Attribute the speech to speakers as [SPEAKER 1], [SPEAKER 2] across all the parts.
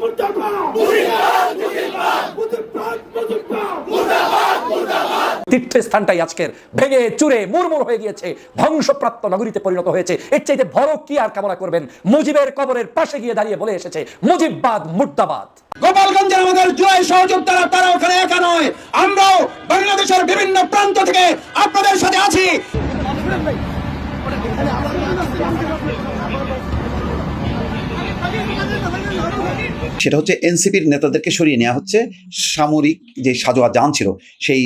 [SPEAKER 1] মুর্দাবাদ
[SPEAKER 2] তীর্থস্থানটাই আজকের ভেঙে চুরে মুরমুর হয়ে গিয়েছে ধ্বংসপ্রাপ্ত নগরীতে পরিণত হয়েছে। এর চাইতে বড় কি আর কামনা করবেন? মুজিবের কবরের পাশে গিয়ে দাঁড়িয়ে বলে এসেছে মুজিববাদ মুর্দাবাদ।
[SPEAKER 3] গোপালগঞ্জের আমাদের জুলাই সহযোদ্ধারা তারা ওখানে একা নয়। আমরাও বাংলাদেশের বিভিন্ন প্রান্ত থেকে আপনাদের সাথে আছি।
[SPEAKER 4] সেটা হচ্ছে এনসিপির নেতাদেরকে সরিয়ে নেওয়া হচ্ছে সামরিক যে সাজোয়া যান ছিল, সেই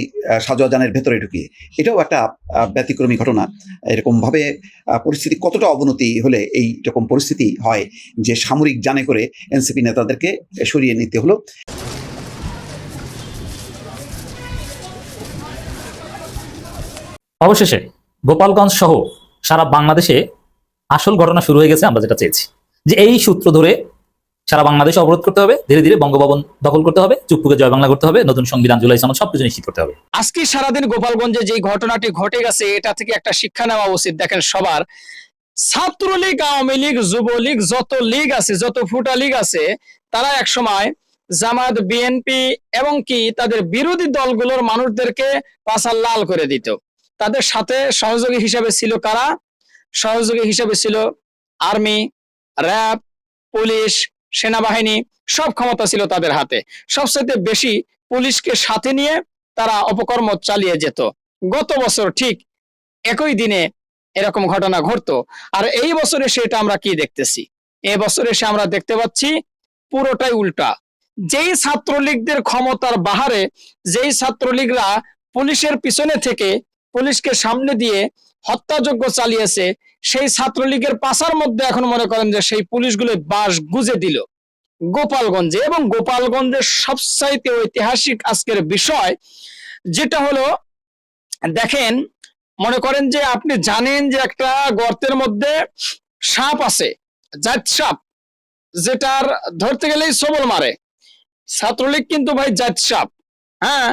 [SPEAKER 4] সাজোয়া যানের ভেতরে ঢুকিয়ে। এটাও একটা ব্যতিক্রমী ঘটনা। এরকমভাবে পরিস্থিতি কতটা অবনতি হলে এই রকম পরিস্থিতি হয় যে সামরিক যানে করে এনসিপি নেতাদেরকে সরিয়ে নিতে হলো?
[SPEAKER 5] অবশেষে গোপালগঞ্জ সহ সারা বাংলাদেশে আসল ঘটনা শুরু হয়ে গেছে আমরা যেটা চেয়েছি। যে এই সূত্র ধরে সারা বাংলাদেশ অবরোধ করতে হবে, ধীরে ধীরে বঙ্গভবন দখল করতে হবে চুপটুকে জয় বাংলা করতে হবে, নতুন সংবিধান জুলাই সনদ সবকিছু নিশ্চিত করতে হবে।
[SPEAKER 6] আজকে সারাদিন গোপালগঞ্জে যে ঘটনাটি ঘটে গেছে, এটা থেকে একটা শিক্ষা নেওয়া উচিত দেখেন সবার। ছাত্রলীগ, আওয়ামী লীগ, যুবলীগ, যত লীগ আছে, যত ফুটা লীগ আছে, তারা এক সময় জামাত বিএনপি এবং কি তাদের বিরোধী দলগুলোর মানুষদেরকে পাশা লাল করে দিত। তাদের সাথে সহযোগী হিসাবে ছিল কারা? সহযোগী হিসাবে ছিল আর্মি, র্যাব, পুলিশ সেনাবাহিনী সব ক্ষমতা ছিল তাদের হাতে। সবচেয়ে বেশি পুলিশকে সাথে নিয়ে তারা অপকর্ম চালিয়ে যেত। গত বছর ঠিক একই দিনে এরকম ঘটনা ঘটতো। আর এই বছরে সেটা আমরা কি দেখতেছি? এ বছরে সে আমরা দেখতে পাচ্ছি পুরোটাই উল্টা। যেই ছাত্রলীগদের ক্ষমতার বাহারে যেই ছাত্রলীগরা পুলিশের পিছনে থেকে পুলিশকে সামনে দিয়ে হত্যাযজ্ঞ চালিয়েছে সেই ছাত্রলীগের পাশার মধ্যে এখন মনে করেন যে সেই পুলিশগুলো বাস গুজে দিল। গোপালগঞ্জে এবং গোপালগঞ্জের সবচাইতে ঐতিহাসিক আজকের বিষয় যেটা হলো, দেখেন, মনে করেন যে আপনি জানেন যে একটা গর্তের মধ্যে সাপ আছে, জাত সাপ, যেটার ধরতে গেলেই সবল মারে। ছাত্রলীগ কিন্তু ভাই জাত সাপ হ্যাঁ?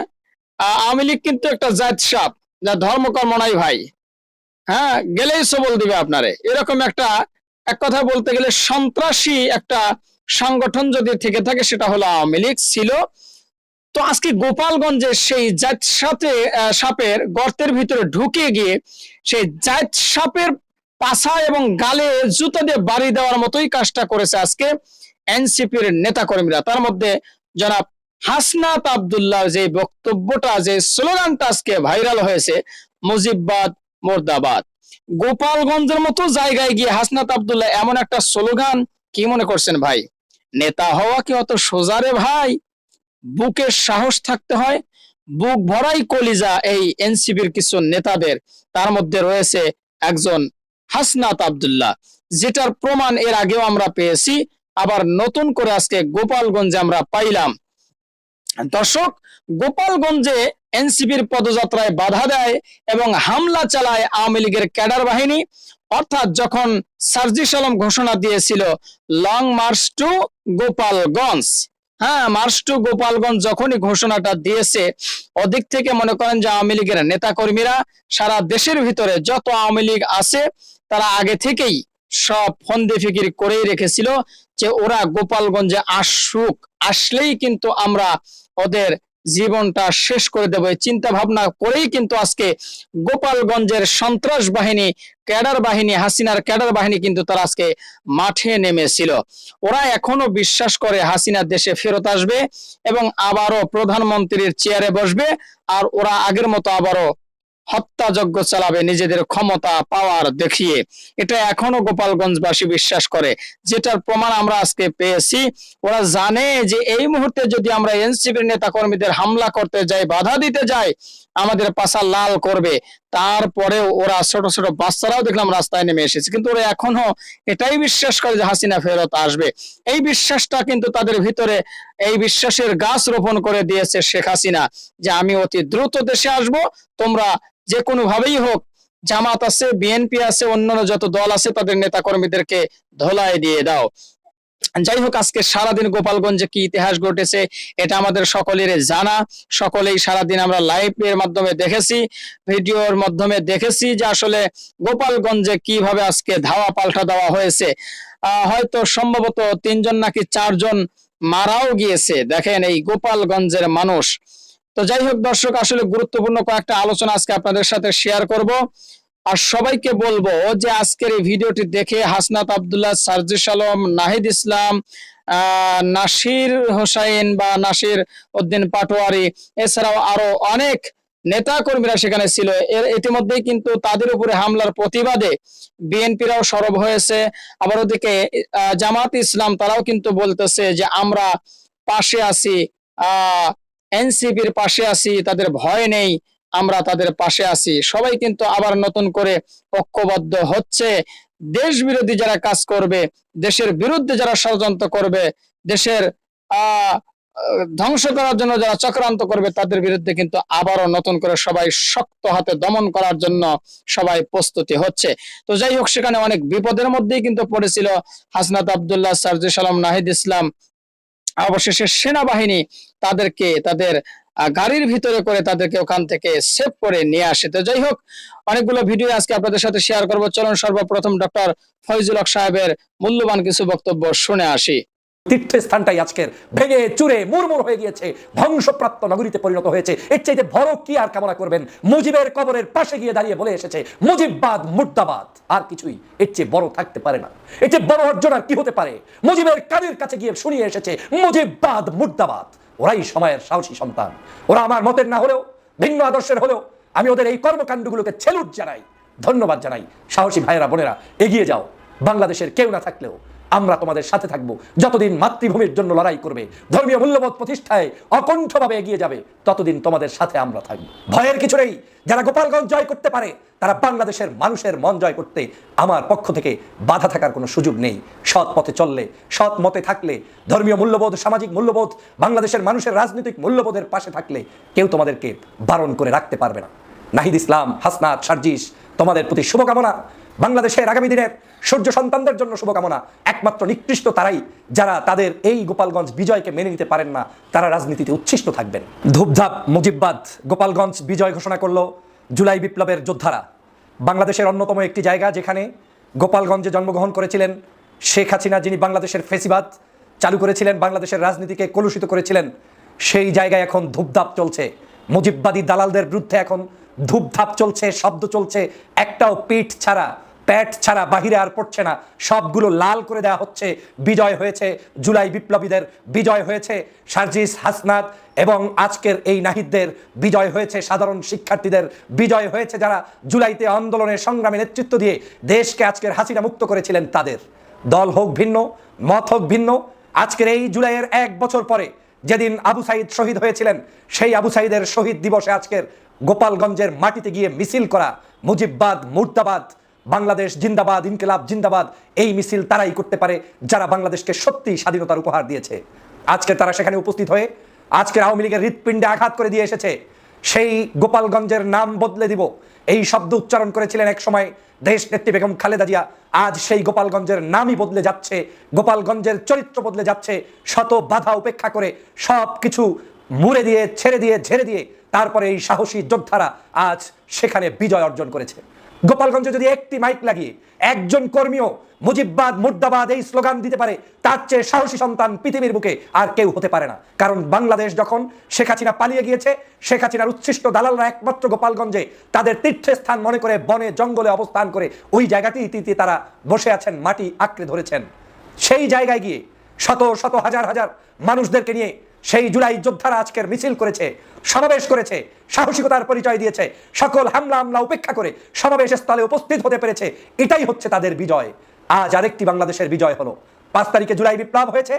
[SPEAKER 6] আওয়ামী লীগ কিন্তু একটা জাত সাপ, যা ধর্মকর্ম নাই ভাই। হ্যাঁ গেলেই সবল দিবে আপনারে। এরকম একটা, এক কথা বলতে গেলে সন্ত্রাসী একটা সংগঠন যদি থেকে থাকে, সেটা হলো আওয়ামী লীগ ছিল। তো আজকে গোপালগঞ্জে সেই জাত সাথে সাপের গর্তের ভিতরে ঢুকে গিয়ে সেই জাত সাপের পাছা এবং গালে জুতা দিয়ে বাড়ি দেওয়ার মতোই কাজটা করেছে আজকে এনসিপির নেতাকর্মীরা। তার মধ্যে জনাব হাসনাত আব্দুল্লাহ যে বক্তব্যটা, যে স্লোগানটা আজকে ভাইরাল হয়েছে, মুজিববাদ মোর্দাবাদ। গোপালগঞ্জের মতো জায়গায় গিয়ে হাসনাত আব্দুল্লাহ এমন একটা স্লোগান কি মনে করছেন ভাই? নেতা হওয়া কি অত সোজা রে ভাই? বুকের সাহস থাকতে হয়, বুক ভরাই কলিজা এই এনসিবির কিছু নেতাদের। তার মধ্যে রয়েছে একজন হাসনাত আবদুল্লাহ, যেটার প্রমাণ এর আগেও আমরা পেয়েছি, আবার নতুন করে আজকে গোপালগঞ্জে আমরা পাইলাম। দর্শক, গোপালগঞ্জে এনসিপির পদযাত্রায় বাধা দেয় এবং হামলা চালায় আওয়ামী লীগের ক্যাডার বাহিনী। অর্থাৎ যখন সার্জিস আলম ঘোষণা দিয়েছিল, লং মার্চ টু গোপালগঞ্জ। হ্যাঁ মার্চ টু গোপালগঞ্জ যখনই ঘোষণাটা দিয়েছে, ওদিক থেকে মনে করেন যে আওয়ামী লীগের নেতা কর্মীরা সারা দেশের ভিতরে যত আওয়ামী লীগ আছে, তারা আগে থেকেই সব ফন্দি ফিকির করেই রেখেছিল যে ওরা গোপালগঞ্জে আসুক। আসলেই কিন্তু আমরা ওদের জীবনটা শেষ করে দেবো চিন্তা ভাবনা করেই কিন্তু আজকে গোপালগঞ্জের সন্ত্রাস বাহিনী, ক্যাডার বাহিনী, হাসিনার ক্যাডার বাহিনী কিন্তু তারা আজকে মাঠে নেমেছিল। ওরা এখনও বিশ্বাস করে হাসিনা দেশে ফেরত আসবে এবং আবারও প্রধানমন্ত্রীর চেয়ারে বসবে আর ওরা আগের মতো আবারও হত্যাযজ্ঞ চালাবে নিজেদের ক্ষমতা পাওয়ার দেখিয়ে। এটা এখনও গোপালগঞ্জবাসী বিশ্বাস করে। যেটার প্রমাণ আমরা আজকে পেয়েছি। ওরা জানে যে এই মুহূর্তে যদি আমরা এনসিপির নেতা কর্মীদের হামলা করতে যাই, বাধা দিতে যাই আমাদের পাশা লাল করবে। তারপরেও ওরা ছোট ছোট বাচ্চারাও দেখলাম রাস্তায় নেমে এসেছে। কিন্তু ওরা এখনও এটাই বিশ্বাস করে যে হাসিনা ফেরত আসবে। এই বিশ্বাসটা কিন্তু তাদের ভিতরে এই বিশ্বাসের গাছ রোপণ করে দিয়েছে শেখ হাসিনা যে আমি অতি দ্রুত দেশে আসব, তোমরা যে কোনো ভাবেই হোক, জামাত আছে, বিএনপি আছে, অন্যান্য যত দল আছে, তাদের নেতা কর্মীদেরকে ধোলাই দিয়ে দাও। যাই হোক, আজকে সারাদিন গোপালগঞ্জে কি ইতিহাস ঘটেছে, এটা আমাদের সকলের জানা। সকলেই সারাদিন আমরা লাইভ এর মাধ্যমে দেখেছি ভিডিওর মাধ্যমে দেখেছি যে আসলে গোপালগঞ্জে কীভাবে আজকে ধাওয়া পাল্টা দেওয়া হয়েছে। হয়তো সম্ভবত তিনজন নাকি চারজন মারাও গিয়েছে। দেখেন এই গোপালগঞ্জের মানুষ। তো যাই হোক, দর্শক, আসলে গুরুত্বপূর্ণ কয়েকটা আলোচনা আজকে আপনাদের সাথে শেয়ার করব। আর সবাইকে বলব যে আজকের এই ভিডিওটি দেখে হাসনাত আবদুল্লাহ, সার্জিস আলম, নাহিদ ইসলাম নাসির হোসাইন বা নাসির উদ্দিন পাটোয়ারি, এছাড়াও আরও অনেক নেতা কর্মীরা সেখানে ছিল। এর ইতিমধ্যেই কিন্তু তাদের উপরে হামলার প্রতিবাদে বিএনপিরাও সরব হয়েছে। আবার ওদিকে জামাত ইসলাম তারাও কিন্তু বলতেছে যে আমরা পাশে আছি, আহ, এনসিপির পাশে আছি, তাদের ভয় নেই আমরা তাদের পাশে আছি। সবাই কিন্তু আবার নতুন করে ঐক্যবদ্ধ হচ্ছে। দেশ বিরোধী যারা কাজ করবে, দেশের বিরুদ্ধে যারা ষড়যন্ত্র করবে, দেশের ধ্বংস করার জন্য যারা চক্রান্ত করবে, তাদের বিরুদ্ধে কিন্তু আবারও নতুন করে সবাই শক্ত হাতে দমন করার জন্য সবাই প্রস্তুতি হচ্ছে। তো যাই হোক, সেখানে অনেক বিপদের মধ্যেই কিন্তু পড়েছিল হাসনাত আব্দুল্লাহ, সার্জিস আলম, নাহিদ ইসলাম। অবশেষে সেনাবাহিনী তাদেরকে, তাদের গাড়ির ভিতরে করে তাদেরকে ওখান থেকে সেভ করে নিয়ে আসে। তো যাই হোক, অনেকগুলো ভিডিও আজকে আপনাদের সাথে শেয়ার করব। চলুন সর্বপ্রথম ডক্টর ফয়জুল হক সাহেবের মূল্যবান কিছু বক্তব্য শুনে আসি।
[SPEAKER 2] তীর্থস্থানটাই আজকের ভেঙে চুরে মুরমুর হয়ে গিয়েছে, ধ্বংসপ্রাপ্ত নগরীতে পরিণত হয়েছে। এর চাইতে বড় কি আর কামনা করবেন? মুজিবের কবরের পাশে গিয়ে দাঁড়িয়ে বলে এসেছে, মুজিববাদ, মুর্দাবাদ, আর কিছুই এর চেয়ে বড় থাকতে পারে না। এর চেয়ে বড় অর্জন আর কি হতে পারে? মুজিবের কানের কাছে গিয়ে শুনিয়ে এসেছে, মুজিববাদ, মুর্দাবাদ। ওরাই সময়ের সাহসী সন্তান। ওরা আমার মতের না হলেও, ভিন্ন আদর্শের হলেও আমি ওদের এই কর্মকাণ্ডগুলোকে ছেলুট জানাই, ধন্যবাদ জানাই। সাহসী ভাইয়েরা, বোনেরা, এগিয়ে যাও। বাংলাদেশের কেউ না থাকলেও আমরা তোমাদের সাথে থাকব। যতদিন মাতৃভূমির জন্য লড়াই করবে, ধর্মীয় মূল্যবোধ প্রতিষ্ঠায় অকণ্ঠভাবে এগিয়ে যাবে, ততদিন তোমাদের সাথে আমরা থাকব। ভয়ের কিছু নেই। যারা গোপালগঞ্জ জয় করতে পারে, তারা বাংলাদেশের মানুষের মন জয় করতে আমার পক্ষ থেকে বাধা থাকার কোনো সুযোগ নেই। সৎ পথে চললে, সৎ মতে থাকলে, ধর্মীয় মূল্যবোধ, সামাজিক মূল্যবোধ, বাংলাদেশের মানুষের রাজনৈতিক মূল্যবোধের পাশে থাকলে কেউ তোমাদেরকে বারণ করে রাখতে পারবে না। নাহিদ ইসলাম, হাসনাত, সার্জিস, তোমাদের প্রতি শুভকামনা। বাংলাদেশের আগামী দিনের সূর্য সন্তানদের জন্য শুভকামনা। একমাত্র নিকৃষ্ট তারাই যারা তাদের এই গোপালগঞ্জ বিজয়কে মেনে নিতে পারেন না, তারা রাজনীতিতে উচ্ছিষ্ট থাকবেন। ধূপধাপ মুজিববাদ, গোপালগঞ্জ বিজয় ঘোষণা করল জুলাই বিপ্লবের যোদ্ধারা। বাংলাদেশের অন্যতম একটি জায়গা যেখানে গোপালগঞ্জে জন্মগ্রহণ করেছিলেন শেখ হাসিনা, যিনি বাংলাদেশের ফেসিবাদ চালু করেছিলেন, বাংলাদেশের রাজনীতিকে কলুষিত করেছিলেন। সেই জায়গায় এখন ধূপধাপ চলছে। মুজিববাদী দালালদের বিরুদ্ধে এখন ধূপধাপ চলছে, শব্দ চলছে, একটাও পিঠ ছাড়া, প্যাট ছাড়া বাহিরে আর পড়ছে না। সবগুলো লাল করে দেওয়া হচ্ছে। বিজয় হয়েছে জুলাই বিপ্লবীদের, বিজয় হয়েছে সার্জিস হাসনাত এবং আজকের এই নাহিদদের, বিজয় হয়েছে সাধারণ শিক্ষার্থীদের, বিজয় হয়েছে যারা জুলাইতে আন্দোলনের সংগ্রামে নেতৃত্ব দিয়ে দেশকে আজকের হাসিনা মুক্ত করেছিলেন তাদের। দল হোক ভিন্ন, মত হোক ভিন্ন, আজকের এই জুলাইয়ের এক বছর পরে যেদিন আবু সাইদ শহীদ হয়েছিলেন, সেই আবু সাইদের শহীদ দিবসে আজকের গোপালগঞ্জের মাটিতে গিয়ে মিছিল করা মুজিববাদ, মুর্দাবাদ, বাংলাদেশ জিন্দাবাদ, ইনকিলাব জিন্দাবাদ, এই মিছিল তারাই করতে পারে যারা বাংলাদেশকে সত্যি স্বাধীনতার উপহার দিয়েছে। আজকে তারা সেখানে উপস্থিত হয়ে আজকের আওয়ামী লীগের হৃৎপিণ্ডে আঘাত করে দিয়ে এসেছে। সেই গোপালগঞ্জের নাম বদলে দিব। এই শব্দ উচ্চারণ করেছিলেন এক সময় দেশ নেত্রী বেগম খালেদা জিয়া। আজ সেই গোপালগঞ্জের নামই বদলে যাচ্ছে। গোপালগঞ্জের চরিত্র বদলে যাচ্ছে। শত বাধা উপেক্ষা করে সব কিছু মুড়ে দিয়ে, ছেড়ে দিয়ে, ঝেড়ে দিয়ে তারপরে এই সাহসী যোদ্ধারা আজ সেখানে বিজয় অর্জন করেছে। গোপালগঞ্জে যদি একটি মাইক লাগিয়ে একজন কর্মীও মুজিববাদ, মুর্দাবাদ এই স্লোগান দিতে পারে, তার চেয়ে সাহসী সন্তান পৃথিবীর বুকে আর কেউ হতে পারে না। কারণ বাংলাদেশ যখন শেখ হাসিনা পালিয়ে গিয়েছে, শেখ হাসিনার উচ্ছিষ্ট দালালরা একমাত্র গোপালগঞ্জে তাদের তীর্থস্থান মনে করে বনে, জঙ্গলে অবস্থান করে ওই জায়গাটিতে তারা বসে আছেন, মাটি আঁকড়ে ধরেছেন। সেই জায়গায় গিয়ে শত শত, হাজার হাজার মানুষদেরকে নিয়ে সেই জুলাই যোদ্ধারা আজকের মিছিল করেছে, সমাবেশ করেছে, সাহসিকতার পরিচয় দিয়েছে, সকল হামলা হামলা উপেক্ষা করে সমাবেশ স্থলে উপস্থিত হতে পেরেছে, এটাই হচ্ছে তাদের বিজয়। আজ আরেকটি বাংলাদেশের বিজয় হলো। পাঁচ তারিখে জুলাই বিপ্লব হয়েছে,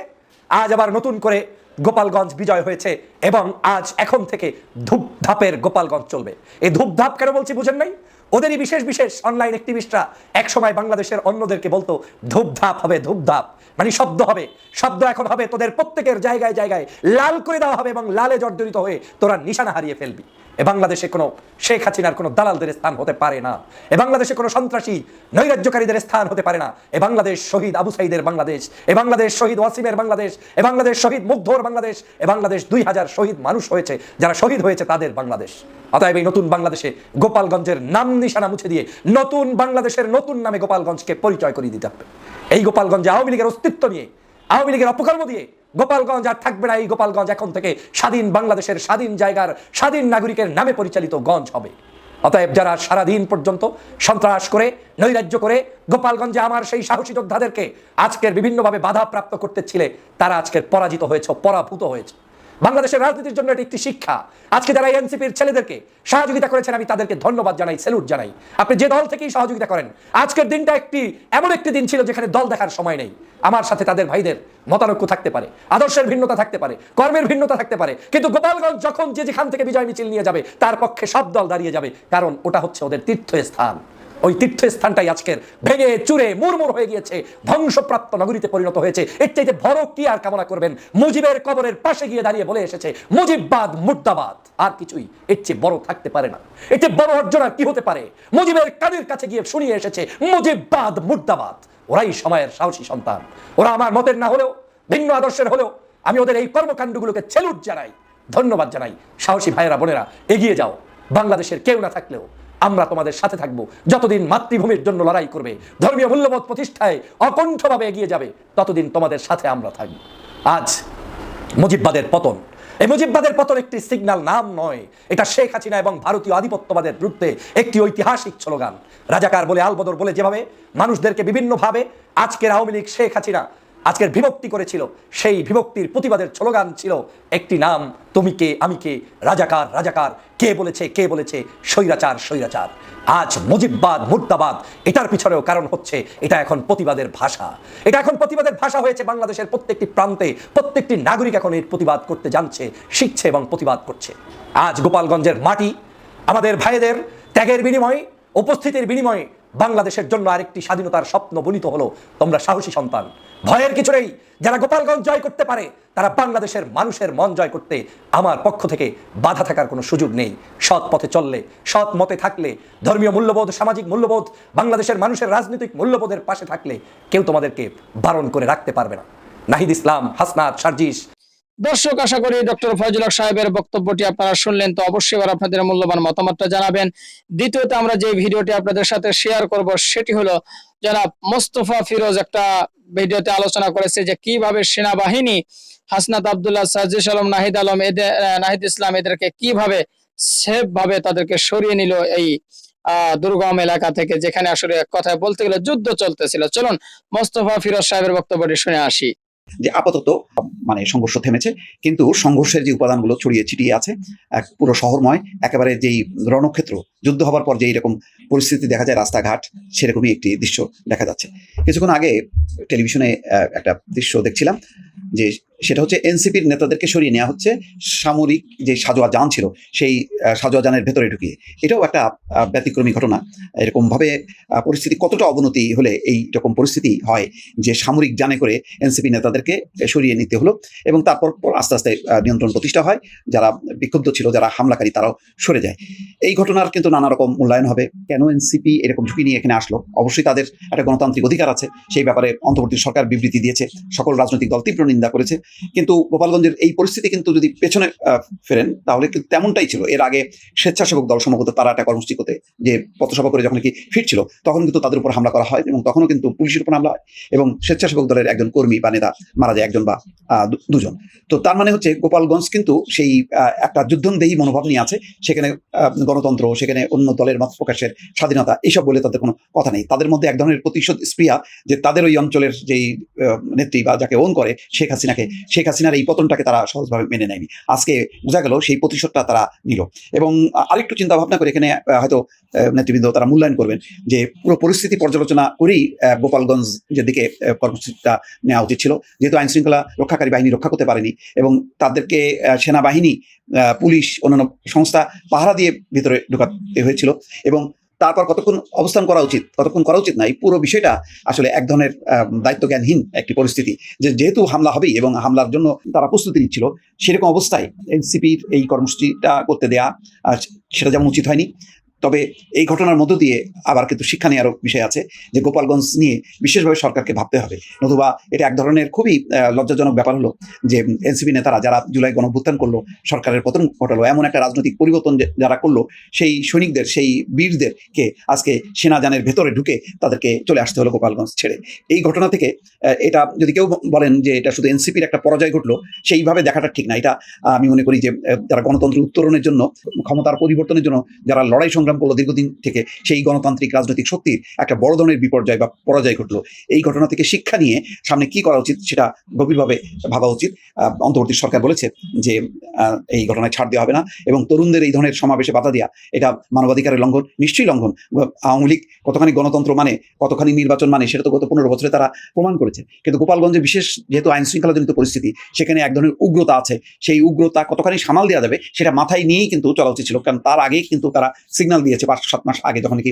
[SPEAKER 2] আজ আবার নতুন করে গোপালগঞ্জ বিজয় হয়েছে এবং আজ এখন থেকে ধূপধাপের গোপালগঞ্জ চলবে। এই ধূপধাপ কেন বলছি বুঝেন নাই? ওদেরই বিশেষ বিশেষ অনলাইন অ্যাক্টিভিস্টরা একসময় বাংলাদেশের অন্যদেরকে বলতো, ধূপধাপ হবে, ধূপধাপ। মানে শব্দ হবে। শব্দ এখন হবে তোদের প্রত্যেকের জায়গায় জায়গায় লাল করে দেওয়া হবে এবং লালে জর্জরিত হয়ে তোরা নিশানা হারিয়ে ফেলবি। এ বাংলাদেশে কোনো শেখ হাসিনার কোনো দালালদের স্থান হতে পারে না। এ বাংলাদেশে কোনো সন্ত্রাসী নৈরাজ্যকারীদের স্থান হতে পারে না। এ বাংলাদেশ শহীদ আবু সাইদের বাংলাদেশ। এ বাংলাদেশ শহীদ ওয়াসিমের বাংলাদেশ। এ বাংলাদেশ শহীদ মুগ্ধর বাংলাদেশ। এ বাংলাদেশ দুই হাজার শহীদ মানুষ হয়েছে, যারা শহীদ হয়েছে তাদের বাংলাদেশ। অতএব এই নতুন বাংলাদেশে গোপালগঞ্জের নাম নিশানা মুছে দিয়ে নতুন বাংলাদেশের নতুন নামে গোপালগঞ্জকে পরিচয় করিয়ে দিতে হবে। এই গোপালগঞ্জে আওয়ামী লীগের অস্তিত্ব নিয়ে, আওয়ামী লীগের অপকর্ম দিয়ে গোপালগঞ্জ আর থাকবে না এই গোপালগঞ্জ। এখন থেকে স্বাধীন বাংলাদেশের স্বাধীন জায়গার স্বাধীন নাগরিকের নামে পরিচালিত গঞ্জ হবে। অতএব যারা সারাদিন পর্যন্ত সন্ত্রাস করে, নৈরাজ্য করে গোপালগঞ্জে আমার সেই সাহসী যোদ্ধাদেরকে আজকের বিভিন্নভাবে বাধা প্রাপ্ত করতেছিলে তারা আজকের পরাজিত হয়েছে, পরাভূত হয়েছে। বাংলাদেশের রাজনীতির জন্য এটি একটি শিক্ষা। আজকে যারা এনসিপির ছেলেদেরকে সহযোগিতা করেছেন, আমি তাদেরকে ধন্যবাদ জানাই স্যালুট জানাই। আপনি যে দল থেকেই সহযোগিতা করেন, আজকের দিনটা একটি, এমন একটি দিন ছিল যেখানে দল দেখার সময় নেই। আমার সাথে তাদের ভাইদের মতানৈক্য থাকতে পারে, আদর্শের ভিন্নতা থাকতে পারে, কর্মের ভিন্নতা থাকতে পারে, কিন্তু গোপালগঞ্জ যখন যে যেখান থেকে বিজয় মিছিল নিয়ে যাবে, তার পক্ষে সব দল দাঁড়িয়ে যাবে, কারণ ওটা হচ্ছে ওদের তীর্থস্থান। ওই তীর্থস্থানটাই আজকের। ভেঙে চুরে মুরমুর হয়ে গিয়েছে, ধ্বংসপ্রাপ্ত নগরীতে পরিণত হয়েছে। এর চাইতে বড় কি আর কামনা করবেন? মুজিবের কবরের পাশে গিয়ে দাঁড়িয়ে বলে এসেছে, মুজিববাদ মুর্দাবাদ। আর কিছুই এর চেয়ে বড় থাকতে পারে না। এর চেয়ে বড় অর্জন আর কি হতে পারে? মুজিবের কানের কাছে গিয়ে শুনিয়ে এসেছে, মুজিববাদ মুর্দাবাদ। ওরাই সময়ের সাহসী সন্তান। ওরা আমার মতের না হলেও, ভিন্ন আদর্শের হলেও, আমি ওদের এই কর্মকাণ্ডগুলোকে ছেলুট জানাই। ধন্যবাদ জানাই। সাহসী ভাইয়েরা, বোনেরা, এগিয়ে যাও। বাংলাদেশের কেউ না থাকলেও আমরা তোমাদের সাথে থাকব। যতদিন মাতৃভূমির জন্য লড়াই করবে, ধর্মীয় মূল্যবোধ প্রতিষ্ঠায় অকণ্ঠভাবে এগিয়ে যাবে, ততদিন তোমাদের সাথে আমরা থাকব। আজ মুজিববাদের পতন। এই মুজিববাদের পতন একটি সিগন্যাল নাম নয়। এটা শেখ হাসিনা এবং ভারতীয় আধিপত্যবাদের বিরুদ্ধে একটি ঐতিহাসিক স্লোগান। রাজাকার বলে আলবদর বলে যেভাবে মানুষদেরকে বিভিন্নভাবে আজকের আওয়ামী লীগ শেখ হাসিনা আজকের বিভক্তি করেছিল, সেই বিভক্তির প্রতিবাদের স্লোগান ছিল একটি নাম, তুমি কে, আমি কে? রাজাকার রাজাকার। কে বলেছে কে বলেছে? স্বৈরাচার স্বৈরাচার। আজ মুজিববাদ, মুর্দাবাদ, এটার পিছনেও কারণ হচ্ছে, এটা এখন প্রতিবাদের ভাষা। এটা এখন প্রতিবাদের ভাষা হয়েছে বাংলাদেশের প্রত্যেকটি প্রান্তে। প্রত্যেকটি নাগরিক এখন এর প্রতিবাদ করতে জানছে, শিখছে এবং প্রতিবাদ করছে। আজ গোপালগঞ্জের মাটি, আমাদের ভাইদের ত্যাগের বিনিময়ে, উপস্থিতির বিনিময়ে বাংলাদেশের জন্য আরেকটি স্বাধীনতার স্বপ্ন বলিত হলো। তোমরা সাহসী সন্তান। ভয়ের কিছু নেই। যারা গোপালগঞ্জ জয় করতে পারে, তারা বাংলাদেশের মানুষের মন জয় করতে আমার পক্ষ থেকে বাধা থাকার কোনো সুযোগ নেই। সৎ পথে চললে, সৎ মতে থাকলে, ধর্মীয় মূল্যবোধ, সামাজিক মূল্যবোধ, বাংলাদেশের মানুষের রাজনৈতিক মূল্যবোধের পাশে থাকলে কেউ তোমাদেরকে বারণ করে রাখতে পারবে না। নাহিদ ইসলাম, হাসনাত, সার্জিস।
[SPEAKER 6] দর্শক, আশা করি ডক্টর ফয়জুল হক সাহেবের বক্তব্যটি আপনারা শুনলেন। তো অবশ্যই এবার আপনাদের মূল্যবান মতামতটা জানাবেন। দ্বিতীয়ত আমরা যে ভিডিওটি আপনাদের সাথে শেয়ার করব, সেটি হলো, জনাব মোস্তফা ফিরোজ একটা ভিডিওতে আলোচনা করেছে যে কীভাবে সেনাবাহিনী হাসনাত আব্দুল্লাহ সাজিস আলম, নাহিদ আলম এদের নাহিদ ইসলাম এদেরকে কীভাবে সেফ ভাবে তাদেরকে সরিয়ে নিল এই দুর্গম এলাকা থেকে, যেখানে আসলে কথায় বলতে গেলে যুদ্ধ চলতেছিল। চলুন মোস্তফা ফিরোজ সাহেবের বক্তব্যটি শুনে আসি।
[SPEAKER 4] যে আপাতত মানে সংঘর্ষ থেমেছে, কিন্তু সংঘর্ষের যে উপাদানগুলো ছড়িয়ে ছিটিয়ে আছে, এক পুরো শহরময়, একেবারে যেই রণক্ষেত্র, যুদ্ধ হবার পর যেই এরকম পরিস্থিতি দেখা যায়, রাস্তাঘাট, সেরকমই একটি দৃশ্য দেখা যাচ্ছে। কিছুক্ষণ আগে টেলিভিশনে একটা দৃশ্য দেখছিলাম, যে সেটা হচ্ছে এনসিপির নেতাদেরকে সরিয়ে নেওয়া হচ্ছে সামরিক যে সাজোয়া যান ছিল, সেই সাজোয়া যানের ভেতরে ঢুকিয়ে। এটাও একটা ব্যতিক্রমী ঘটনা। এরকমভাবে পরিস্থিতি কতটা অবনতি হলে এই রকম পরিস্থিতি হয় যে সামরিক যানে করে এনসিপি নেতাদেরকে সরিয়ে নিতে হলো এবং তারপর, পর আস্তে আস্তে নিয়ন্ত্রণ প্রতিষ্ঠা হয়। যারা বিক্ষুব্ধ ছিল, যারা হামলাকারী, তারাও সরে যায়। এই ঘটনার কিন্তু নানা রকম মূল্যায়ন হবে। কেন এনসিপি এরকম ঝুঁকি নিয়ে এখানে আসলো? অবশ্যই তাদের একটা গণতান্ত্রিক অধিকার আছে। সেই ব্যাপারে অন্তর্বর্তী সরকার বিবৃতি দিয়েছে। সকল রাজনৈতিক দল তীব্র নিন্দা করেছে। কিন্তু গোপালগঞ্জের এই পরিস্থিতি কিন্তু যদি পেছনে ফেরেন, তাহলে কিন্তু তেমনটাই ছিল। এর আগে স্বেচ্ছাসেবক দল সম্ভবত তারা একটা কর্মসূচি করতে যে পথসভা করে যখন কি ফিরছিল, তখন কিন্তু তাদের উপর হামলা করা হয় এবং তখনও কিন্তু পুলিশের উপর হামলা হয় এবং স্বেচ্ছাসেবক দলের একজন কর্মী বা নেতা মারা যায় একজন বা দুজন। তো তার মানে হচ্ছে গোপালগঞ্জ কিন্তু সেই একটা যুদ্ধনদেহী মনোভাব নিয়ে আছে, সেখানে গণতন্ত্র, সেখানে অন্য দলের মত প্রকাশের স্বাধীনতা এইসব বলে তাদের কোনো কথা নেই। তাদের মধ্যে এক ধরনের প্রতিশোধ স্প্রিয়া যে তাদের ওই অঞ্চলের যেই নেত্রী বা যাকে ওন করে, শেখ হাসিনাকে শেখ হাসিনার এই পতনটাকে তারা সহজভাবে মেনে নেয়নি। আজকে বোঝা গেল সেই প্রতিশোধটা তারা নিল। এবং আরেকটু চিন্তা ভাবনা করে এখানে হয়তো নেতৃবৃন্দ তারা মূল্যায়ন করবেন যে পুরো পরিস্থিতি পর্যালোচনা করেই গোপালগঞ্জ যে দিকে কর্মসূচিটা নেওয়া উচিত ছিল। যেহেতু আইন শৃঙ্খলা রক্ষাকারী বাহিনী রক্ষা করতে পারেনি এবং তাদেরকে সেনাবাহিনী পুলিশ, অন্যান্য সংস্থা পাহারা দিয়ে ভিতরে ঢোকাতে হয়েছিল এবং তারপর কতক্ষণ অবস্থান করা উচিত, কতক্ষণ করা উচিত না, এই পুরো বিষয়টা আসলে এক ধরনের দায়িত্ব দায়িত্বজ্ঞানহীন একটি পরিস্থিতি যে যেহেতু হামলা হবেই এবং হামলার জন্য তারা প্রস্তুতি নিচ্ছিল, সেরকম অবস্থায় এনসিপির এই কর্মসূচিটা করতে দেয়া সেটা যেমন উচিত হয়নি। তবে এই ঘটনার মধ্য দিয়ে আবার কিন্তু শিক্ষা নেওয়ারও বিষয় আছে যে গোপালগঞ্জ নিয়ে বিশেষভাবে সরকারকে ভাবতে হবে। নতুবা এটা এক ধরনের খুবই লজ্জাজনক ব্যাপার হলো যে এনসিপি নেতারা যারা জুলাই গণভ্যুত্থান করল, সরকারের পতন ঘটালো, এমন একটা রাজনৈতিক পরিবর্তন যারা করল, সেই সৈনিকদের, সেই বীরদেরকে আজকে সেনাজানের ভেতরে ঢুকে তাদেরকে চলে আসতে হলো গোপালগঞ্জ ছেড়ে। এই ঘটনা থেকে এটা যদি কেউ বলেন যে এটা শুধু এনসিপির একটা পরাজয় ঘটলো, সেইভাবে দেখাটা ঠিক না। এটা আমি মনে করি যে যারা গণতন্ত্র উত্তরণের জন্য, ক্ষমতার পরিবর্তনের জন্য, যারা লড়াই সংগ্রাম করল দীর্ঘদিন থেকে সেই গণতান্ত্রিক রাজনৈতিক শক্তির একটা বড় ধরনের বিপর্যয় বা পরাজয় ঘটলো। এই ঘটনা থেকে শিক্ষা নিয়ে সামনে কি করা উচিত সেটা গভীরভাবে ভাবা উচিত। অন্তর্বর্তী সরকার বলেছে যে এই ঘটনায় ছাড় দেওয়া হবে না এবং তরুণদের এই ধরনের সমাবেশে বাধা দেওয়া এটা মানবাধিকারের লঙ্ঘন, নিশ্চয়ই লঙ্ঘন। আওয়ামী লীগ কতখানি গণতন্ত্র মানে কতখানি নির্বাচন মানে সেটা তো গত পনেরো বছরে তারা প্রমাণ করেছে। কিন্তু গোপালগঞ্জে বিশেষ যেহেতু আইন শৃঙ্খলাজনিত পরিস্থিতি, সেখানে এক ধরনের উগ্রতা আছে। সেই উগ্রতা কতখানি সামাল দেওয়া যাবে, সেটা মাথায় নিয়েই কিন্তু চলা উচিত ছিল। কারণ তার আগেই কিন্তু তারা সিগন্যাল দিয়েছে পাঁচ, সাত মাস আগে যখন কি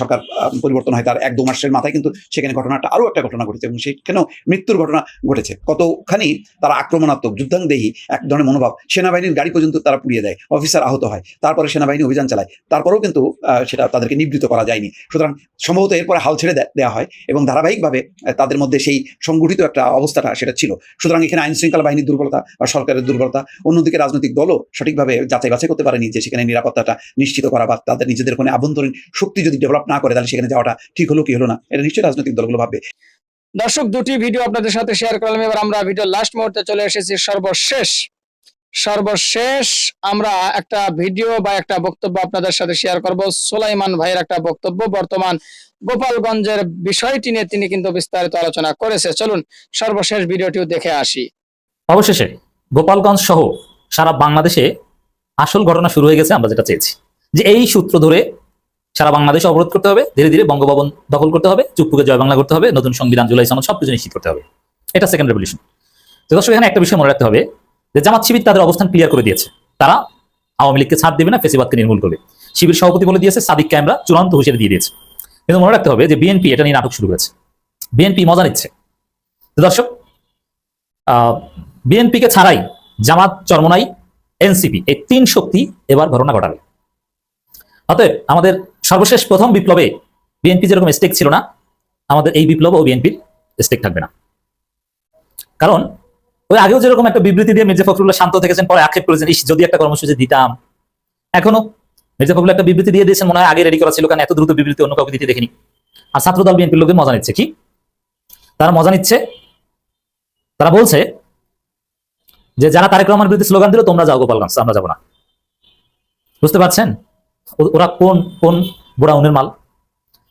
[SPEAKER 4] সরকার পরিবর্তন হয় তার এক, দু মাসের মাথায় কিন্তু সেখানে ঘটনাটা আরও একটা ঘটনা ঘটেছে এবং সেখানেও মৃত্যুর ঘটনা ঘটেছে। কতখানি তারা আক্রমণাত্মক, যুদ্ধাংদেহী এক ধরনের মনোভাব, সেনাবাহিনীর গাড়ি পর্যন্ত তারা পুড়িয়ে দেয়, অফিসার আহত হয়, তারপরে সেনাবাহিনী অভিযান চালায়, তারপরেও কিন্তু সেটা তাদেরকে নিবৃত করা যায়নি। সুতরাং সম্ভবত এরপরে হাল ছেড়ে দেওয়া হয় এবং ধারাবাহিকভাবে তাদের মধ্যে সেই সংগঠিত একটা অবস্থাটা সেটা ছিল। সুতরাং এখানে আইন শৃঙ্খলা বাহিনীর দুর্বলতা বা সরকারের দুর্বলতা, অন্যদিকে রাজনৈতিক দলও সঠিকভাবে যাচাই বাছাই করতে পারেনি যে সেখানে নিরাপত্তাটা নিশ্চিত করা বা তাদের নিজেদের কোনো আভ্যন্তরীণ শক্তি যদি ডেভেলপ না করে তাহলে সেখানে যাওয়াটা ঠিক হলো কি হলো না? এটা নিশ্চয়ই রাজনৈতিক দলগুলো ভাববে।
[SPEAKER 6] দর্শক দুটি ভিডিও আপনাদের সাথে শেয়ার করলাম। এবার আমরা ভিডিও লাস্ট মুহূর্তে চলে এসেছি। সর্বশেষ সর্বশেষ আমরা একটা ভিডিও বা একটা বক্তব্য আপনাদের সাথে শেয়ার করব। সোলাইমান ভাইয়ের একটা বক্তব্য। বর্তমান গোপালগঞ্জের বিষয়টি নিয়ে তিনি কিন্তু বিস্তারিত আলোচনা করেছে। চলুন সর্বশেষ ভিডিওটিও দেখে আসি।
[SPEAKER 5] অবশেষে গোপালগঞ্জ সহ সারা বাংলাদেশে আসল ঘটনা শুরু হয়ে গেছে আমরা যেটা চেয়েছি। যে এই সূত্র ধরে সারা বাংলাদেশ অবরোধ করতে হবে, ধীরে ধীরে বঙ্গভবন দখল করতে হবে, চুপপুকে জয় বাংলা করতে হবে, নতুন সংবিধান, জুলাই সনদ সবকিছু নিশ্চিত করতে হবে। এটা সেকেন্ড রেভলিউশন তো দর্শক, এখানে একটা বিষয় মনে রাখতে হবে, যে জামাত শিবির তাদের অবস্থান ক্লিয়ার করে দিয়েছে। তারা আওয়ামী লীগকে ছাড় দেবে না, ফেসিবাদকে নির্মূল করবে। শিবির সভাপতি বলে দিয়েছে, সাদিক ক্যামরা চূড়ান্ত হুঁশিয়ারি দিয়ে দিয়েছে। কিন্তু মনে রাখতে হবে যে বিএনপি এটা নিয়ে নাটক শুরু করেছে। বিএনপি মজা নিচ্ছে। দর্শক বিএনপিকে ছাড়াই জামাত চরমনাই, এনসিপি, এই তিন শক্তি এবার ঘটনা ঘটাবে। অতএব আমাদের সর্বশেষ প্রথম বিপ্লবে বিএনপি যেরকম স্টেক ছিল না, আমাদের এই বিপ্লব ও বিএনপির স্টেক থাকবে না। কারণ ওই আগেও যেরকম একটা বিবৃতি দিয়ে মির্জা ফখরুল্লাহ শান্ত থেকেছেন, পরে আক্ষেপ করেছেন, ইস, যদি একটা কর্মসূচি দিতাম। এখনও মির্জা ফখরুল্লাহ একটা বিবৃতি দিয়ে দিয়েছেন, মনে হয় আগে রেডি করা ছিল, কারণ এত দ্রুত বিবৃতি অন্য কাউকে দিতে দেখিনি। আর ছাত্রদল বিএনপির লোকের মজা নিচ্ছে, কি? তারা মজা নিচ্ছে। তারা বলছে যে, যারা তারেক রহমান বিরুদ্ধে স্লোগান দিল, তোমরা যাও গোপালগঞ্জ আমরা যাব না। বুঝতে পারছেন? ওরা কোন কোন বুড়া উনের মাল?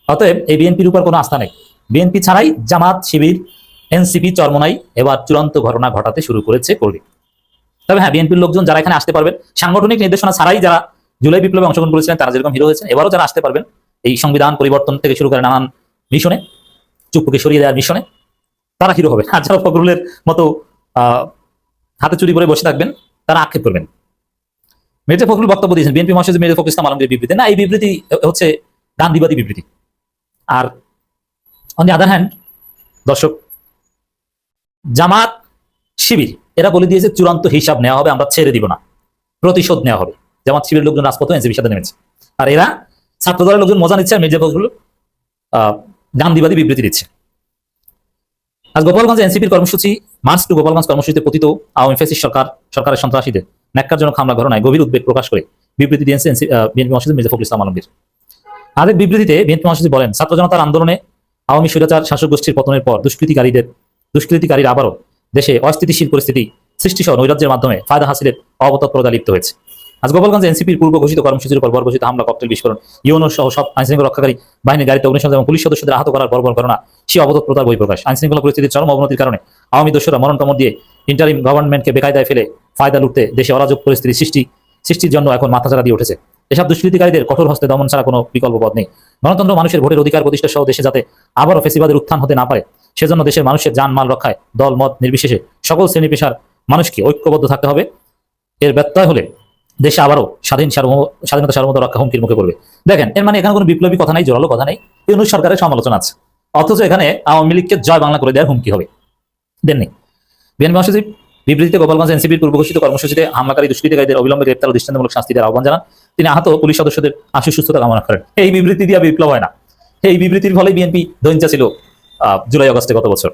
[SPEAKER 5] অতএব এই বিএনপির উপর কোনো আস্থা নেই। বিএনপি ছাড়াই জামাত, শিবির, এনসিপি, চরমনাই এবার চূড়ান্ত ঘটনা ঘটাতে শুরু করেছে করবে তবে হ্যাঁ বিএনপির লোকজন যারা এখানে আসতে পারবেন, সাংগঠনিক নির্দেশনা ছাড়াই যারা জুলাই বিপ্লবে অংশগ্রহণ করেছিলেন, তারা যেরকম হিরো হয়েছেন, এবারও যারা আসতে পারবেন, এই সংবিধান পরিবর্তন থেকে শুরু করে নানান মিশনে, চুপুকে সরিয়ে দেওয়ার মিশনে, তারা হিরো হবে আর যারা ফখরুলের মতো হাতে চুরি করে বসে থাকবেন, তারা আক্ষেপ করবেন। মির্জা ফখরুল বক্তব্য দিয়েছেন, বিএনপি মহাসচিব মির্জা ফখরুল ইসলাম আলমগীর বিবৃতি না, এই বিবৃতি হচ্ছে গান্ধীবাদী বিবৃতি। আর অন দি আদার হ্যান্ড দর্শক, জামাত শিবির, এরা বলে দিয়েছে চূড়ান্ত হিসাব নেওয়া হবে, আমরা ছেড়ে দিব না। প্রতিশোধ নেওয়া হবে। জামাত শিবির লোকজন রাজপথে এনসিপির সাথে নেমেছে। আর এরা ছাত্রদলের লোকজন মজা নিচ্ছে আর মির্জা ফখরুল গান্ধীবাদী বিবৃতি দিচ্ছে। আজ গোপালগঞ্জ এনসিপির কর্মসূচি, মার্চ টু গোপালগঞ্জ কর্মসূচিতে পতিত আওয়ামী ফেসিস সরকার, সরকারের সন্ত্রাসীদের। ন্যাক্কারজনক হামলা ঘটনায় গভীর উদ্বেগ প্রকাশ করে বিবৃতি দিয়েছে বিএনপি মহাসচিব মির্জা ফখরুল ইসলাম আলমগীর। আরেক বিবৃতিতে বিএনপি মহাসচিব বলেন, ছাত্র জনতার আন্দোলনে আওয়ামী স্বৈরাচার, শাসক গোষ্ঠীর পতনের পর দুষ্কৃতিকারীদের দুষ্কৃতিকারীরা আবারও দেশে অস্থিতিশীল পরিস্থিতি সৃষ্টি সহ নৈরাজ্যের মাধ্যমে ফায়দা হাসিলের অবতৎপরতা লিপ্ত হয়েছে। আজ গোপালগঞ্জ এনসিপির পূর্ব ঘোষিত কর্মসূচির উপর বর্বরচিত হামলা, ককটেল বিস্ফোরণ ইউনো সহ সব আইনশৃঙ্খলা রক্ষাকারী বাহিনীর গাড়িতে অগ্নিসংযোগ এবং পুলিশ সদস্যদের আহত করার বর্বর ঘটনা, সে অবতৎপ্রতার বহিঃপ্রকাশ। আইনশৃঙ্খলা পরিস্থিতির চরম অবনতির কারণে আওয়ামী দস্যুরা মরণ কামড় দিয়ে ইন্টারিম গভর্নমেন্টকে বেকায়দায় ফেলে ফায়দা লুটতে দেশে অরাজক পরিস্থিতি সৃষ্টি, সৃষ্টির জন্য এখন মাথাচাড়া দিয়ে উঠেছে। এসব দুষ্কৃতিকারীদের কঠোর হস্তে দমন ছাড়া কোনো বিকল্প পথ নেই। গণতন্ত্র মানুষের ভোটের অধিকার প্রতিষ্ঠা সহ দেশে যাতে আবারও ফেসিবাদের উত্থান হতে না পারে, সেজন্য দেশের মানুষের যান মাল রক্ষায় দল, মত নির্বিশেষে সকল শ্রেণি পেশার মানুষকে ঐক্যবদ্ধ থাকতে হবে। এর ব্যত্যয় হলে দেশে আবারও স্বাধীন স্বাধীনতা সার্বভৌমতা রক্ষা হুমকির মুখে পড়বে। দেখেন, এর মানে এখানে কোনো বিপ্লবী কথা নেই, জোরালো কথা নেই। ইউনুস সরকারের সমালোচনা আছে। অথচ এখানে আওয়ামী লীগকে জয় বাংলা করে দেওয়ার হুমকি হবে। দেননি। বিএনপি মহাসচিব বিবৃতিতে গোপালগঞ্জ এনসিপির পূর্ব ঘোষিত কর্মসূচিতে হামলাকারী দুষ্কৃতিকারীদের অবিলম্বে গ্রেপ্তার ও দৃষ্টান্তমূলক শাস্তি দেওয়ার আহ্বান জানান। তিনি আহত পুলিশ সদস্যদের আশু সুস্থতা কামনা করেন। এই বিবৃতি দিয়ে বিপ্লব হয় না। এই বিবৃতির ফলে বিএনপি দৈঞ্চা ছিল জুলাই আগস্টে গত বছর।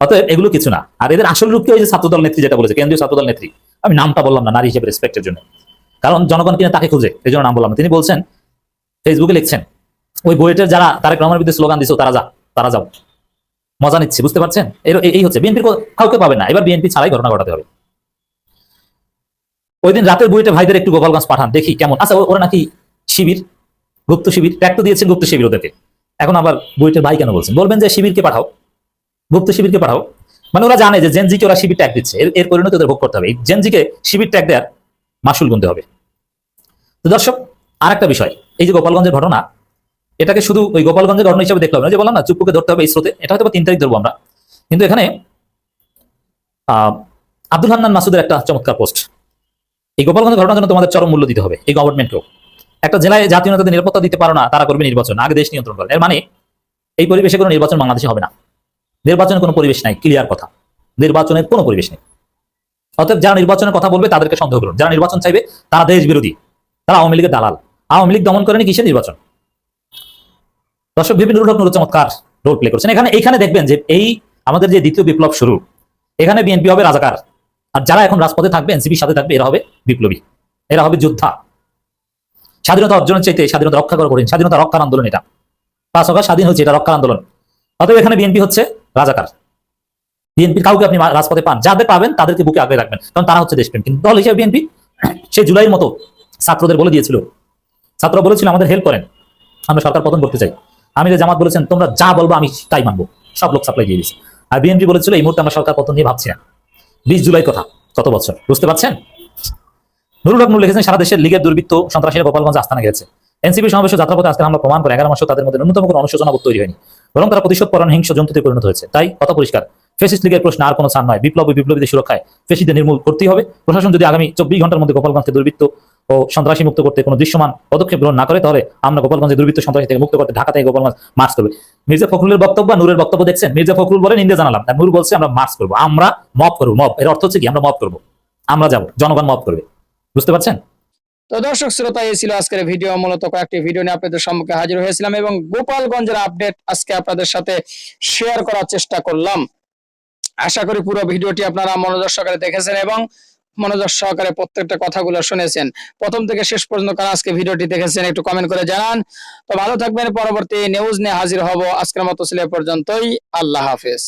[SPEAKER 5] অতএব এগুলো কিছু না। আর এদের আসল রূপকে ওই ছাত্রদল নেত্রী যেটা বলেছে, কেন্দ্রীয় ছাত্রদল নেত্রী। আমি নামটা বললাম না, নারী হিসেবে রেসপেক্টের জন্য। কারণ জনগণ কিনা তাকে খুঁজে, এই জন্য নাম বললাম তিনি বলছেন ফেসবুকে লিখছেন, ওই বইয়ের যারা তারেক রহমানের বিরুদ্ধে স্লোগান দিচ্ছে তারা যা, তারা যাও। মজা নিচ্ছে, বুঝতে পারছেন? এই- হচ্ছে বিএনপির কাউকে পাবে না। এবার বিএনপি ছাড়াই ঘটনা ঘটাতে হবে। ওই দিন রাতের বইটা ভাইদের একটু গোপালগঞ্জ পাঠান, দেখি কেমন। আচ্ছা ওরা নাকি শিবির, গুপ্ত শিবির, ট্যাগ তো দিয়েছেন গুপ্ত শিবির ওদেরকে। এখন আবার বইটার ভাই কেন বলছেন? বলবেন যে শিবিরকে পাঠাও, গুপ্ত শিবিরকে পাঠাও। মানে ওরা জানে যে জেনজিকে ওরা শিবির ট্যাগ দিচ্ছে। এর পরিণতি ওদের ভোগ করতে হবে। জেনজিকে শিবির ট্যাগ দেওয়ার মাসুল গুনতে হবে। তো দর্শক, আরেকটা বিষয়। এই যে গোপালগঞ্জের ঘটনা এটাকে শুধু ওই গোপালগঞ্জের ঘটনা হিসেবে হবে না, যে বললাম না চুপুকে ধরতে হবে এই স্রোতে, এটা হয়তো তিন তারিখ ধরবো আমরা। কিন্তু এখানে আব্দুল হান্নান মাসুদের একটা চমৎকার পোস্ট। এই গোপালগঞ্জের ঘটনার জন্য তোমাদের চরম মূল্য দিতে হবে, এই গভর্নমেন্টকেও। একটা জেলায় জাতীয় নেতাদের নিরাপত্তা দিতে পারো না, তারা করবে নির্বাচন, আগে দেশ নিয়ন্ত্রণ করে। এর মানে এই পরিবেশে কোনো নির্বাচন বাংলাদেশে হবে না। নির্বাচনের কোনো পরিবেশ নাই ক্লিয়ার কথা। নির্বাচনের কোনো পরিবেশ নেই। অতএব যারা নির্বাচনের কথা বলবে, তাদেরকে সন্দেহ করুন। যারা নির্বাচন চাইবে, তারা দেশ বিরোধী তারা আওয়ামী লীগের দালাল। আওয়ামী লীগ দমন করেনি কিসের নির্বাচন? দর্শক, বিভিন্ন রূঢ় নুরু চমৎকার রোল প্লে করছেন। এখানে এখানে দেখবেন যে এই আমাদের যে দ্বিতীয় বিপ্লব শুরু, এখানে বিএনপি হবে রাজাকার। আর যারা এখন রাজপথে থাকবে এনসিপির সাথে থাকবে, এরা হবে বিপ্লবী। এরা হবে যোদ্ধা। স্বাধীনতা অর্জনের চাইতে স্বাধীনতা রক্ষা করা করেন স্বাধীনতা রক্ষার আন্দোলন এটা। পাঁচ অগস্ট স্বাধীন হচ্ছে এটা রক্ষার আন্দোলন। অতএব এখানে বিএনপি হচ্ছে রাজাকার। বিএনপির কাউকে আপনি রাজপথে পান। যাদের পাবেন, তাদেরকে বুকে আগলে রাখবেন। কারণ তারা হচ্ছে দেশপ্রেম কিন্তু দল হিসেবে বিএনপি সে জুলাইয়ের মতো ছাত্রদের বলে দিয়েছিল। ছাত্র বলেছিল, আমাদের হেল্প করেন। আমরা সরকার পতন করতে চাই। আমি যে জামাত বলেছেন, তোমরা যা বলব আমি তাই মানবো। সব লোক সাপ্লাই দিয়ে দিয়েছে। আর বিএনপি বলেছিল, এই মুহূর্তে আমরা সরকার পতন নিয়ে ভাবছি না। বিশ জুলাই কথা, কত বছর? বুঝতে পারছেন? নুরুল হক লিখেছেন, সারা দেশের লীগের দুর্বৃত্ত সন্ত্রাসীরা গোপালগঞ্জ আস্তানা গেছে এনসিপি সমাবেশ যাত্রাপথে আজকে আমরা প্রমাণ করে এগারো মাসেও তাদের মধ্যে ন্যূনতম কোনো অনুশোচনাবোধ তৈরি হয়নি। বরং তারা প্রতিশোধ পরায়ণ হিংস জন্তুতে পরিণত হয়েছে। তাই কথা পরিষ্কার। ফেসিস্ট লীগের প্রশ্ন আর কোনো ছাড় নয়। বিপ্লব বিপ্লবীদের সুরক্ষায় ফেসিদের নির্মূল করতেই হবে। প্রশাসন যদি আগামী চব্বিশ ঘণ্টার মধ্যে গোপালগঞ্জকে দুর্বৃত্ত ও সন্ত্রাসী মুক্ত করতে কোনো দৃশ্যমান পদক্ষেপ গ্রহণ না করে, তাহলে আমরা গোপালগঞ্জে দুর্বৃত্ত সন্ত্রাসী থেকে মুক্ত করতে ঢাকা থেকে গোপালগঞ্জ মার্চ করবে। মির্জা ফখরুলের বক্তব্য আর নূরের বক্তব্য দেখছেন? মির্জা ফখরুল বলেন, ইন্ডিয়া জানালাম। নূর বলছে, আমরা মার্চ করব। আমরা মব করব, মব। এর অর্থ হচ্ছে কি? আমরা মব করব। আমরা যাব। জনগণ মব করবে। বুঝতে পারছেন?
[SPEAKER 6] তো দর্শক শ্রোতা, এই ছিল আজকের ভিডিও। মূলত কয়েকটি ভিডিও নিয়ে আপনাদের সম্মুখে হাজির হয়েছিলাম এবং গোপালগঞ্জের আপডেট আজকে আপনাদের সাথে শেয়ার করার চেষ্টা করলাম। আশা করি পুরো ভিডিওটি আপনারা মনোযোগ সহকারে দেখেছেন এবং মনোযোগ সহকারে প্রত্যেকটা কথাগুলো শুনেছেন। প্রথম থেকে শেষ পর্যন্ত কারা আজকে ভিডিওটি দেখেছেন একটু কমেন্ট করে জানান। তো ভালো থাকবেন, পরবর্তী নিউজ নিয়ে হাজির হব। আজকের মতো ছিল পর্যন্তই। আল্লাহ হাফেজ।